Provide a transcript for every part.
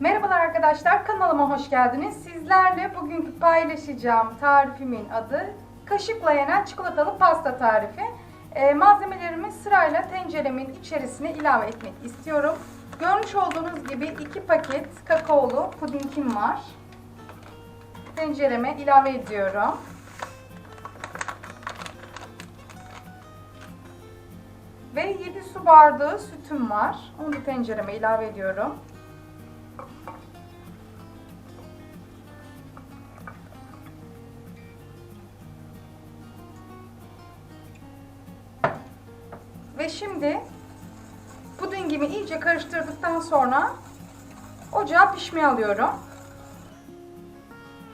Merhabalar arkadaşlar, kanalıma hoş geldiniz. Sizlerle bugünkü paylaşacağım tarifimin adı kaşıkla yenen çikolatalı pasta tarifi. Ee, malzemelerimi sırayla tenceremin içerisine ilave etmek istiyorum. Görmüş olduğunuz gibi 2 paket kakaolu pudingim var. Tencereme ilave ediyorum. Ve 7 su bardağı sütüm var. Onu tencereme ilave ediyorum. Ve şimdi pudingimi iyice karıştırdıktan sonra ocağa pişmeye alıyorum.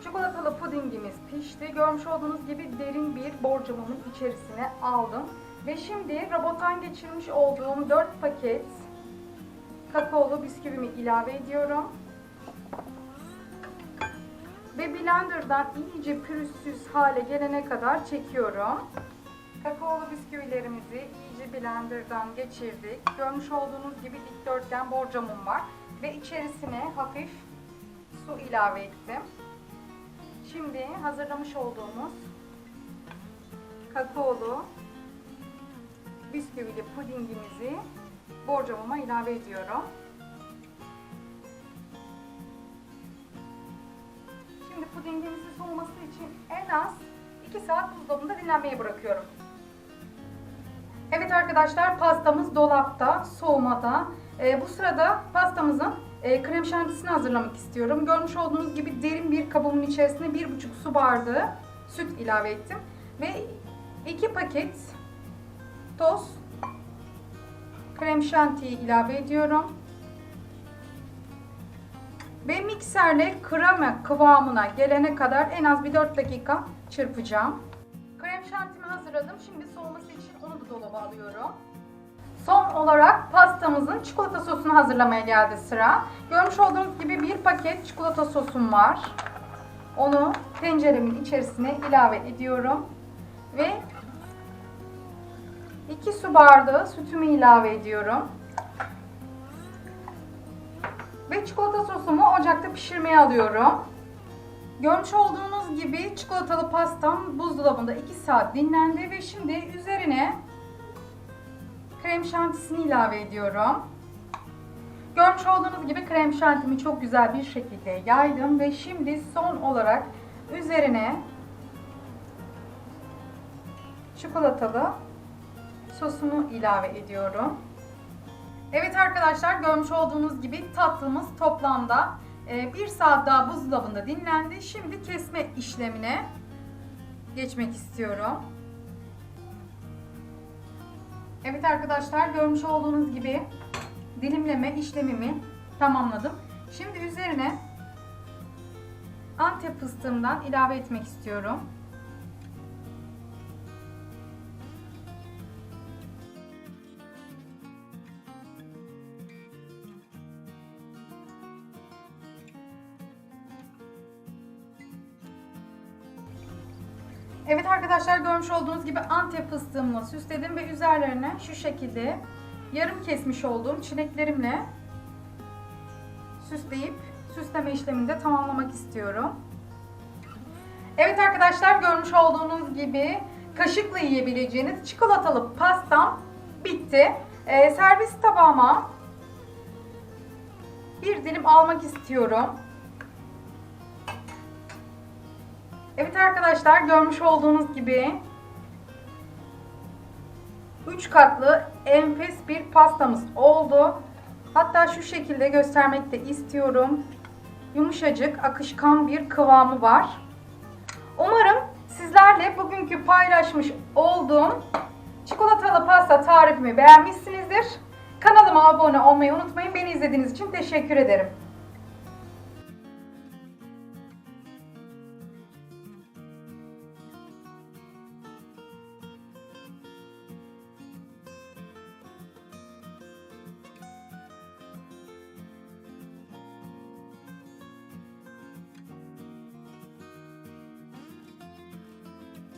Çikolatalı pudingimiz pişti. Görmüş olduğunuz gibi derin bir borcamımın içerisine aldım. Ve şimdi robottan geçirmiş olduğum 4 paket kakaolu bisküvimi ilave ediyorum. Ve blenderdan iyice pürüzsüz hale gelene kadar çekiyorum. Kakaolu bisküvilerimizi iyice blenderdan geçirdik. Görmüş olduğunuz gibi dikdörtgen borcamım var. Ve içerisine hafif su ilave ettim. Şimdi hazırlamış olduğumuz kakaolu bisküvili pudingimizi borcamıma ilave ediyorum. Şimdi pudingimizin soğuması için en az 2 saat buzdolabında dinlenmeye bırakıyorum. Evet arkadaşlar pastamız dolapta, soğumada. Ee, bu sırada pastamızın e, krem şantisini hazırlamak istiyorum. Görmüş olduğunuz gibi derin bir kabımın içerisine 1,5 su bardağı süt ilave ettim. Ve 2 paket toz krem şantiyi ilave ediyorum. Ve mikserle krema kıvamına gelene kadar en az bir 4 dakika çırpacağım. Krem şantimi hazırladım. Şimdi soğuması için onu da dolaba alıyorum. Son olarak pastamızın çikolata sosunu hazırlamaya geldi sıra. Görmüş olduğunuz gibi bir paket çikolata sosum var. Onu tenceremin içerisine ilave ediyorum. Ve 2 su bardağı sütümü ilave ediyorum. Ve çikolata sosumu ocakta pişirmeye alıyorum. Görmüş olduğunuz gibi çikolatalı pastam buzdolabında 2 saat dinlendi ve şimdi üzerine krem şantisini ilave ediyorum. Görmüş olduğunuz gibi krem şantimi çok güzel bir şekilde yaydım ve şimdi son olarak üzerine çikolatalı sosumu ilave ediyorum. Evet arkadaşlar görmüş olduğunuz gibi tatlımız toplamda 1 saat daha buzdolabında dinlendi. Şimdi kesme işlemine geçmek istiyorum. Evet arkadaşlar görmüş olduğunuz gibi dilimleme işlemimi tamamladım. Şimdi üzerine antep fıstığımdan ilave etmek istiyorum. Evet arkadaşlar görmüş olduğunuz gibi antep fıstığımla süsledim ve üzerlerine şu şekilde yarım kesmiş olduğum çileklerimle süsleyip süsleme işlemini de tamamlamak istiyorum. Evet arkadaşlar görmüş olduğunuz gibi kaşıkla yiyebileceğiniz çikolatalı pastam bitti. Ee, servis tabağıma bir dilim almak istiyorum. Evet arkadaşlar görmüş olduğunuz gibi 3 katlı enfes bir pastamız oldu. Hatta şu şekilde göstermek de istiyorum. Yumuşacık, akışkan bir kıvamı var. Umarım sizlerle bugünkü paylaşmış olduğum çikolatalı pasta tarifimi beğenmişsinizdir. Kanalıma abone olmayı unutmayın. Beni izlediğiniz için teşekkür ederim.